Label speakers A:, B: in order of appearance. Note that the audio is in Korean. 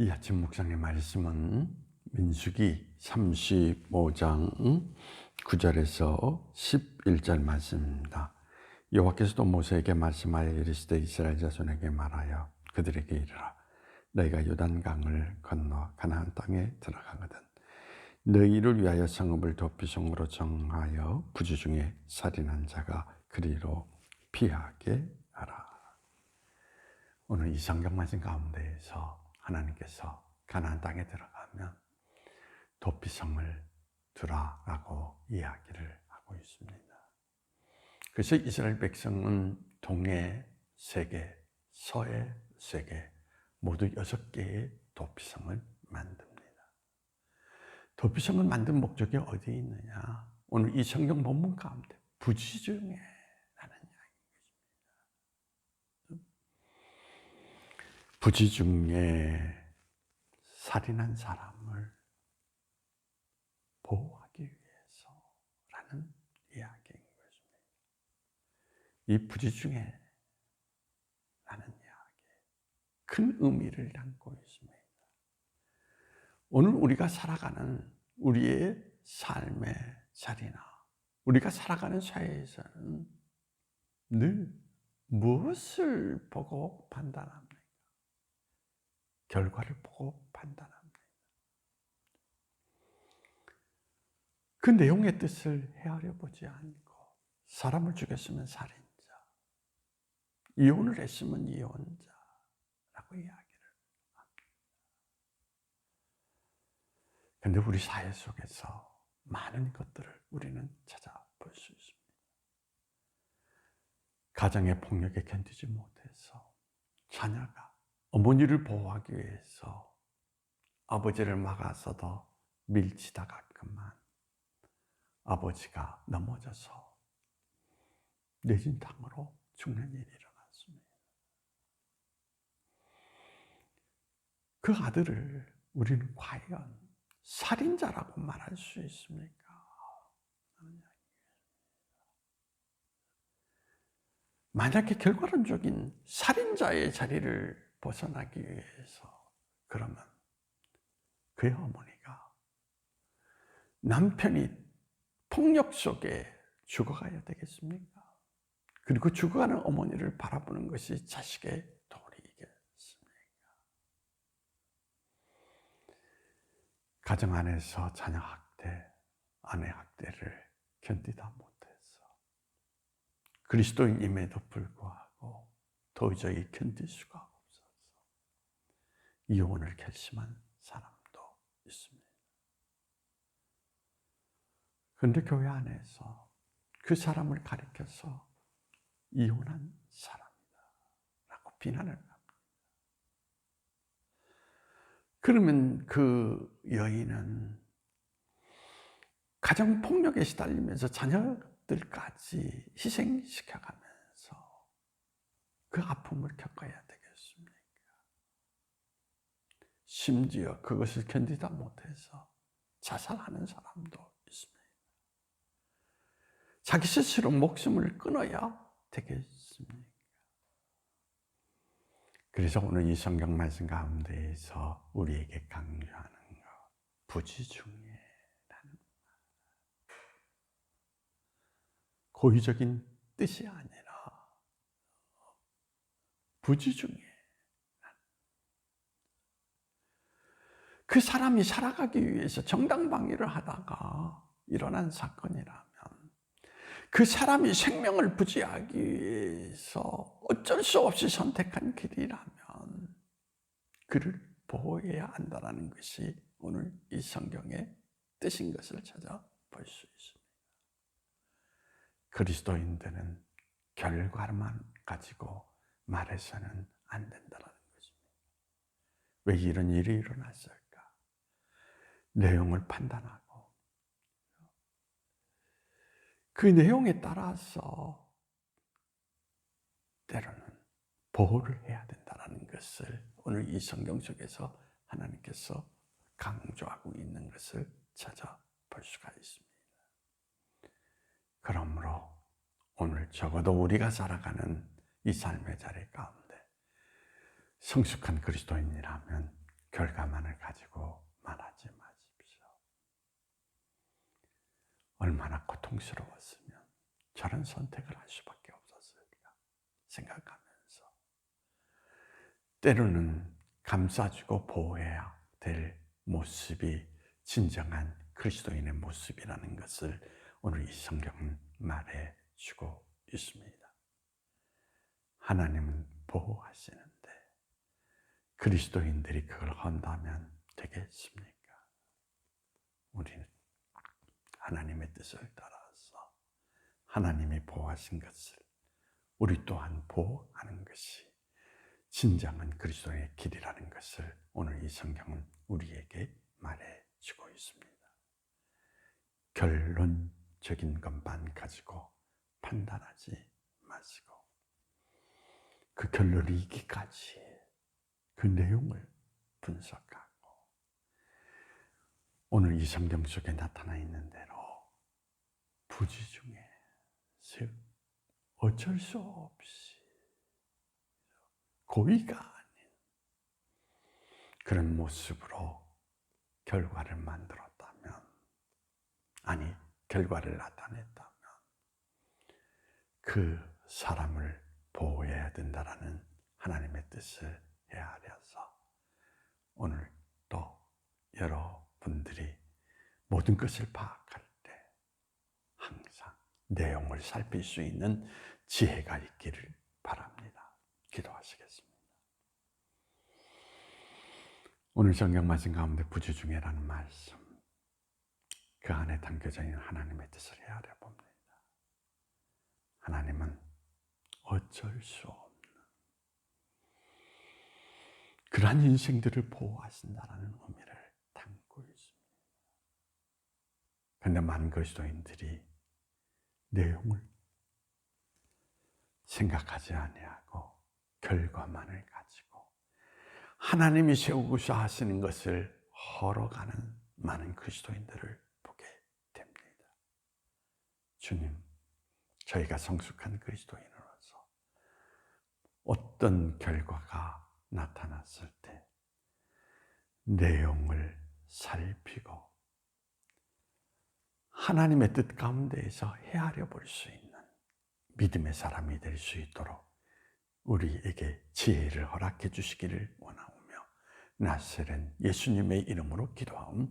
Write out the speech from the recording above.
A: 이 아침 묵상의 말씀은 민수기 35장 9절에서 11절 말씀입니다. 여호와께서도 모세에게 말씀하여 이르시되 이스라엘 자손에게 말하여 그들에게 이르라 너희가 요단강을 건너 가나안 땅에 들어가거든 너희를 위하여 성읍을 도피성으로 정하여 부주 중에 살인한 자가 그리로 피하게 하라. 오늘 이 성경 말씀 가운데에서 하나님께서 가나안 땅에 들어가면 도피성을 두라라고 이야기를 하고 있습니다. 그래서 이스라엘 백성은 동해 세 개, 서해 세 개, 모두 여섯 개의 도피성을 만듭니다. 도피성을 만든 목적이 어디에 있느냐? 오늘 이 성경 본문 가운데 부지중에 라는 이야기입니다. 부지중에 살인한 사람을 보호하기 위해서라는 이야기인 것입니다. 이 부지중에 라는 이야기 큰 의미를 담고 있습니다. 오늘 우리가 살아가는 우리의 삶의 자리나 우리가 살아가는 사회에서는 늘 무엇을 보고 판단합니까? 결과를 보고 판단합니다. 그 내용의 뜻을 헤아려 보지 않고 사람을 죽였으면 살인자, 이혼을 했으면 이혼자라고 이야기를 합니다. 근데 우리 사회 속에서 많은 것들을 우리는 찾아볼 수 있습니다. 가정의 폭력에 견디지 못해서 자녀가 어머니를 보호하기 위해서 아버지를 막아서도 밀치다가 그만 아버지가 넘어져서 뇌진탕으로 죽는 일이 일어났습니다. 그 아들을 우리는 과연 살인자라고 말할 수 있습니까? 만약에 결과론적인 살인자의 자리를 벗어나기 위해서 그러면 그의 어머니가 남편이 폭력 속에 죽어가야 되겠습니까? 그리고 죽어가는 어머니를 바라보는 것이 자식의 도리겠습니까? 가정 안에서 자녀 학대, 아내 학대를 견디다 못해서 그리스도인임에도 불구하고 도저히 견딜 수가 없어서 이혼을 결심한 사람도 있습니다. 그런데 교회 안에서 그 사람을 가리켜서 이혼한 사람이다 라고 비난을 합니다. 그러면 그 여인은 가정 폭력에 시달리면서 자녀들까지 희생시켜가면서 그 아픔을 겪어야 되겠습니까? 심지어 그것을 견디다 못해서 자살하는 사람도 있습니다. 자기 스스로 목숨을 끊어야 되겠습니까? 그래서 오늘 이 성경 말씀 가운데에서 우리에게 강조하는 것, 부지중예라는 말. 고의적인 뜻이 아니라 부지중예. 그 사람이 살아가기 위해서 정당방위를 하다가 일어난 사건이라면 그 사람이 생명을 부지하기 위해서 어쩔 수 없이 선택한 길이라면 그를 보호해야 한다는 것이 오늘 이 성경의 뜻인 것을 찾아볼 수 있습니다. 그리스도인들은 결과만 가지고 말해서는 안 된다는 것입니다. 왜 이런 일이 일어났을까? 내용을 판단하고 그 내용에 따라서 때로는 보호를 해야 된다는 것을 오늘 이 성경 속에서 하나님께서 강조하고 있는 것을 찾아볼 수가 있습니다. 그러므로 오늘 적어도 우리가 살아가는 이 삶의 자리 가운데 성숙한 그리스도인이라면 결과만을 가지고 말하지 마십시오. 얼마나 고통스러웠으면 저런 선택을 할 수밖에 없었을까 생각하면서 때로는 감싸주고 보호해야 될 모습이 진정한 그리스도인의 모습이라는 것을 오늘 이 성경은 말해 주고 있습니다. 하나님은 보호하시는데 그리스도인들이 그걸 한다면 되겠습니까? 우리는 하나님의 뜻을 따라서 하나님이 보호하신 것을 우리 또한 보호하는 것이 진정한 그리스도의 길이라는 것을 오늘 이 성경은 우리에게 말해 주고 있습니다. 결론적인 것만 가지고 판단하지 마시고 그 결론이 있기까지 그 내용을 분석하고 오늘 이 성경 속에 나타나 있는 대로 부지 중에 즉 어쩔 수 없이 고의가 아닌 그런 모습으로 결과를 만들었다면 아니 결과를 나타냈다면 그 사람을 보호해야 된다라는 하나님의 뜻을 헤아려서 오늘 또 여러분들이 모든 것을 파악할 때 항상 내용을 살필 수 있는 지혜가 있기를 바랍니다. 기도하시겠습니다. 오늘 성경 말씀 가운데 부지 중에라는 말씀 그 안에 담겨져 있는 하나님의 뜻을 헤아려 봅니다. 하나님은 어쩔 수 없는 그러한 인생들을 보호하신다는 의미를 담고 있습니다. 그런데 많은 그리스도인들이 내용을 생각하지 아니하고 결과만을 가지고 하나님이 세우고서 하시는 것을 헐어가는 많은 그리스도인들을 보게 됩니다. 주님, 저희가 성숙한 그리스도인으로서 어떤 결과가 나타났을 때 내용을 살피고 하나님의 뜻 가운데에서 헤아려 볼 수 있는 믿음의 사람이 될 수 있도록 우리에게 지혜를 허락해 주시기를 원하오며 나세는 예수님의 이름으로 기도하옵